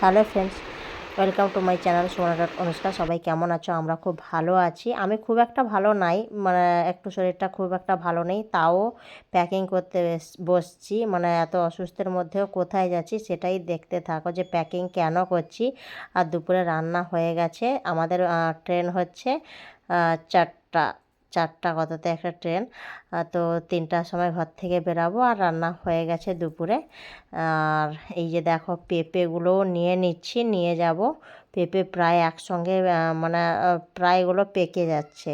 Hello friends, welcome to my channel Sona dot Anushka. সবাই কেমন আছো? আমরা খুব ভালো আছি। আমি খুব একটা ভালো নাই মানে একটু শরীরটা খুব একটা ভালো নেই, তাও প্যাকিং করতে বসছি। মানে এত অসুস্থের মধ্যেও কোথায় যাচ্ছি সেটাই দেখতে থাকো যে প্যাকিং কেন করছি। আর দুপুরে রান্না হয়ে গেছে। আমাদের ট্রেন হচ্ছে চারটা। চারটা কততে একটা ট্রেন। তো তিনটার সময় ঘর থেকে বেরাবো আর রান্না হয়ে গেছে দুপুরে। আর এই যে দেখো পেঁপেগুলোও নিয়ে নিচ্ছি, নিয়ে যাব। পেঁপে প্রায় একসঙ্গে মানে প্রায়গুলো পেকে যাচ্ছে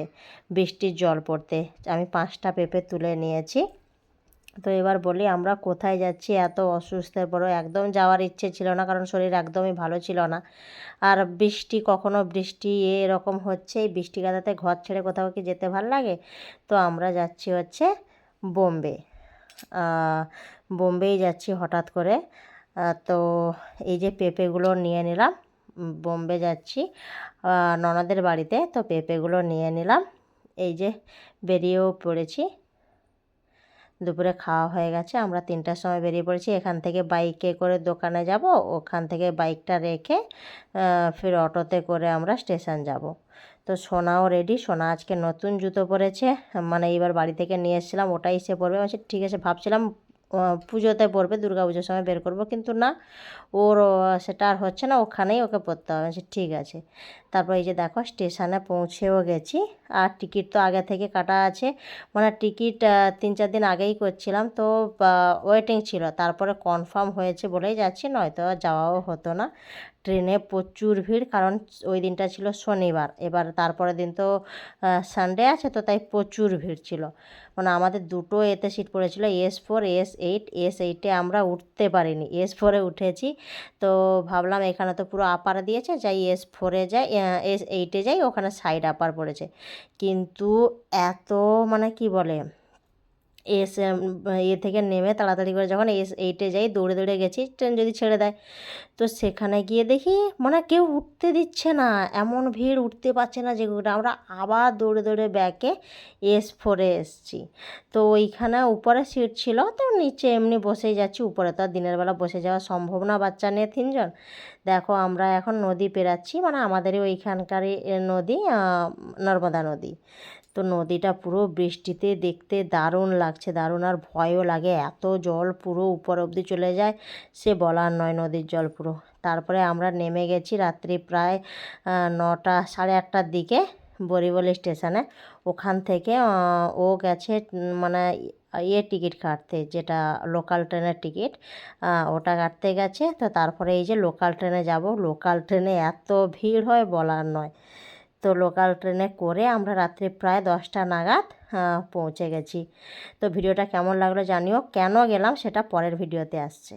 বৃষ্টির জল পড়তে। আমি পাঁচটা পেঁপে তুলে নিয়েছি। তো এবার বলি আমরা কোথায় যাচ্ছি? এত অসুস্থের পরেও একদম যাওয়ার ইচ্ছে ছিল না, কারণ শরীর একদমই ভালো ছিল না। আর বৃষ্টি, কখনো বৃষ্টি এরকম হচ্ছে, এই বৃষ্টি কাদাতে ঘর ছেড়ে কোথাও কি যেতে ভালো লাগে? তো আমরা যাচ্ছি হচ্ছে বোম্বে। বোম্বেই যাচ্ছি হঠাৎ করে। তো এই যে পেঁপেগুলো নিয়ে নিলাম বোম্বে যাচ্ছি। ননদের বাড়িতে তো পেঁপেগুলো নিয়ে নিলাম। এই যে বেরিয়েও পড়েছি। দুপুরে খাওয়া হয়ে গেছে। আমরা তিনটার সময় বেরিয়ে পড়েছি। এখান থেকে বাইকে করে দোকানে যাব। ওখান থেকে বাইকটা রেখে ফির অটোতে করে আমরা স্টেশন যাব। তো সোনাও রেডি সোনা আজকে নতুন জুতো পরেছে। মানে এইবার বাড়ি থেকে নিয়ে এসেছিলাম। ওটাই সে পরবে। ঠিক আছে। ভাবছিলাম পুজোতে পড়বে, দুর্গা পুজোর সময় বের করব। কিন্তু না, ওর সেটা আর হচ্ছে না, ওখানেই ওকে পড়তে হবে। ঠিক আছে। তারপর এই যে দেখো, স্টেশনে পৌঁছেও গেছি। আর টিকিট তো আগে থেকে কাটা আছে। মানে টিকিট তিন চার দিন আগেই করছিলাম। তো ওয়েটিং ছিল। তারপরে কনফার্ম হয়েছে বলেই যাচ্ছি। নয়তো যাওয়াও হতো না। ট্রেনে প্রচুর ভিড়। কারণ ওই দিনটা ছিল শনিবার। এবার তারপরের দিন তো সানডে আছে। তো তাই প্রচুর ভিড় ছিল। মানে আমাদের দুটো এতে সিট পড়েছিল S four S eight S এইটে আমরা উঠতে পারিনি এস ফোরে উঠেছি। তো ভাবলাম এখানে তো পুরো আপার দিয়েছে, যাই এস ফোরে যাই এস এইটে যাই, ওখানে সাইড আপার পড়েছে। কিন্তু এত মানে কি বলে এস ইয়ে থেকে নেমে তাড়াতাড়ি করে যখন এস, এইটে যাই, দৌড়ে দৌড়ে গেছি, ট্রেন যদি ছেড়ে দেয়। তো সেখানে গিয়ে দেখি মানে কেউ উঠতে দিচ্ছে না, এমন ভিড় উঠতে পারছে না যেগুলো আমরা আবার দৌড়ে দৌড়ে ব্যাকে এস ফোরে এসছি। তো ওইখানে উপরে সিট ছিল, তো নিচে এমনি বসেই যাচ্ছি, উপরে তো আর দিনের বেলা বসে যাওয়া সম্ভব না বাচ্চা নিয়ে তিনজন। দেখো আমরা এখন নদী পেরাচ্ছি মানে আমাদেরই ওইখানকারই নদী নর্মদা নদী। তো নদীটা পুরো বৃষ্টিতে দেখতে দারুণ লাগছে, দারুণ। আর ভয়ও লাগে, এত জল পুরো উপর অবধি চলে যায়, সে বলার নয় নদীর জল পুরো। তারপরে আমরা নেমে গেছি রাত্রি প্রায় নটা, সাড়ে আটটার দিকে বরিবলি স্টেশনে। ওখান থেকে ও গেছে মানে ইয়ে টিকিট কাটতে, যেটা লোকাল ট্রেনের টিকিট ওটা কাটতে গেছে। তো তারপরে এই যে লোকাল ট্রেনে যাব, লোকাল ট্রেনে এত ভিড় হয় বলার নয়। তো লোকাল ট্রেনে করে আমরা রাত্রি প্রায় দশটা নাগাদ পৌঁছে গেছি। তো ভিডিওটা কেমন লাগল জানিও, কেন গেলাম সেটা পরের ভিডিওতে আসছে।